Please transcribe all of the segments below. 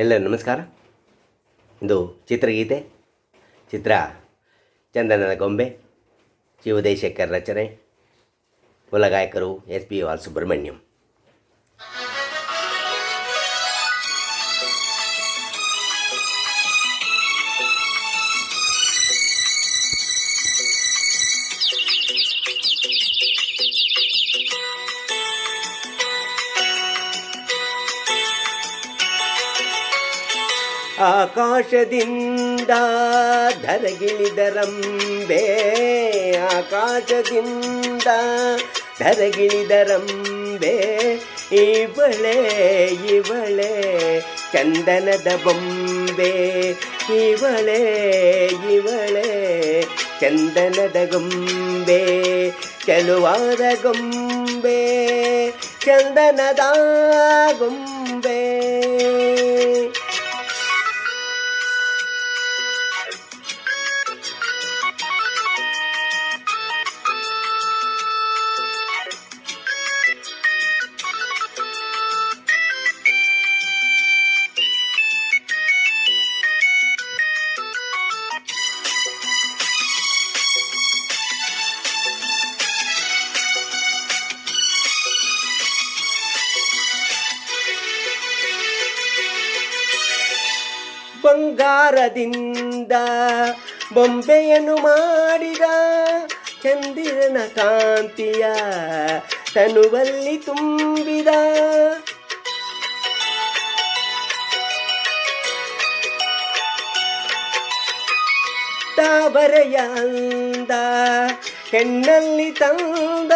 ಎಲ್ಲರೂ ನಮಸ್ಕಾರ. ಇದು ಚಿತ್ರಗೀತೆ ಚಿತ್ರ ಚಂದನದ ಗೊಂಬೆ ಜಿ ಉದಯಶೇಖರ್ ರಚನೆ ಕುಲಗಾಯಕರು ಎಸ್ ಪಿ ಆರ್ ಆಕಾಶದಿಂದ ಧರಗಿಳಿದರಂಬೆ. ಆಕಾಶದಿಂದ ಧರಗಿಳಿದರಂಬೆ. ಇವಳೆ ಇವಳೆ ಚಂದನದ ಬೊಂಬೆ. ಇವಳೆ ಇವಳೆ ಚಂದನದ ಗೊಂಬೆ. ಚಲುವಾದ ಗೊಂಬೆ, ಚಂದನದ ಗೊಂಬೆ. ಬಂಗಾರದಿಂದ ಬೊಂಬೆಯನ್ನು ಮಾಡಿದ ಚಂದಿರನ ಕಾಂತಿಯ ತನುವಲ್ಲಿ ತುಂಬಿದ. ತಾವರೆಯ ಅಂದ ಹೆಣ್ಣಲ್ಲಿ ತಂದ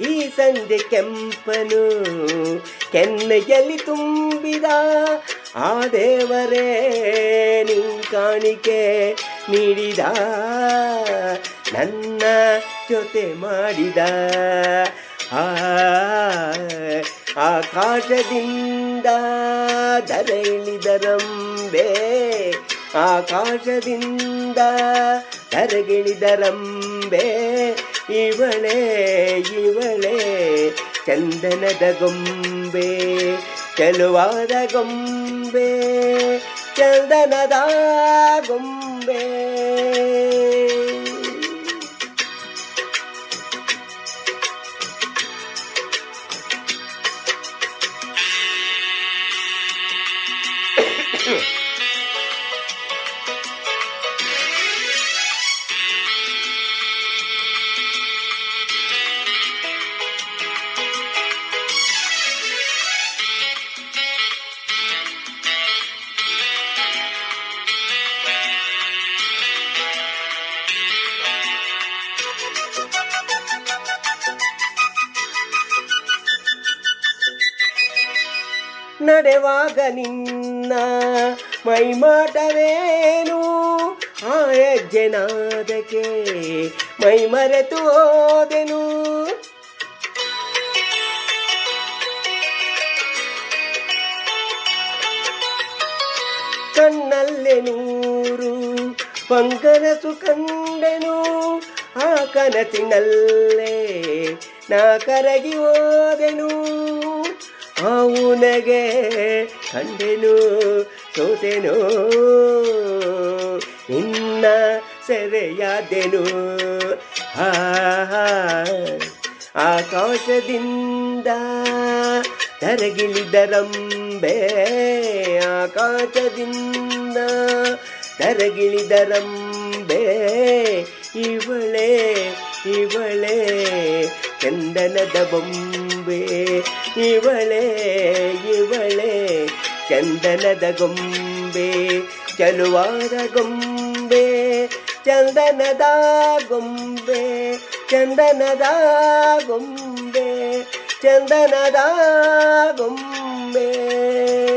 ಈ ಸಂಜೆ ಕೆಂಪನು ಕೆನ್ನೆಯಲ್ಲಿ ತುಂಬಿದ ಆ ದೇವರೇ ನಿನ್ ಕಾಣಿಕೆ ನೀಡಿದ, ನನ್ನ ಜೊತೆ ಮಾಡಿದ. ಆಕಾಶದಿಂದ ಧರೆಗಿಳಿದರಂಬೆ, ಆಕಾಶದಿಂದ ಧರಗಿಳಿದರಂಬೆ. ಇವಳೆ ಇವಳೆ ಚಂದನದ ಗೊಂಬೆ. ಚೆಲುವಾದ ಗೊಂಬೆ ಚಂದನದ ಗೊಂಬೆ. ನಡೆವಾಗ ನಿನ್ನ ಮೈಮಾಟವೇನು? ಆ ಹೆಜ್ಜೆನಾದಕ್ಕೆ ಮೈ ಮರೆತು ಹೋದೆನು? ಕಣ್ಣಲ್ಲೇ ನೂರು ಪಂಕನಸು ಕಂಡೆನು, ಆ ಕನಸಿನಲ್ಲೇ ನಾ ಕರಗಿ ಹೋದೆನು. ಅವನಗೆ ಕಂಡೆನು ಸೋತೆನು ನಿನ್ನ ಸೆರೆಯಾದೆನು. ಆಕಾಶದಿಂದ ತರಗಿಳಿದರಂಬೆ ಆಕಾಶದಿಂದ ತರಗಿಳಿದರಂಬೆ ಇವಳೆ ಇವಳೆ ಚಂದನದ ಬೊಂಬೆ. ಇವಳೆ ಇವಳೆ ಚಂದನದ ಗೊಂಬೆ ಚಲುವಾದ ಗೊಂಬೆ ಚಂದನದ ಗೊಂಬೆ ಚಂದನದ ಗೊಂಬೆ ಚಂದನದ ಗೊಂಬೆ.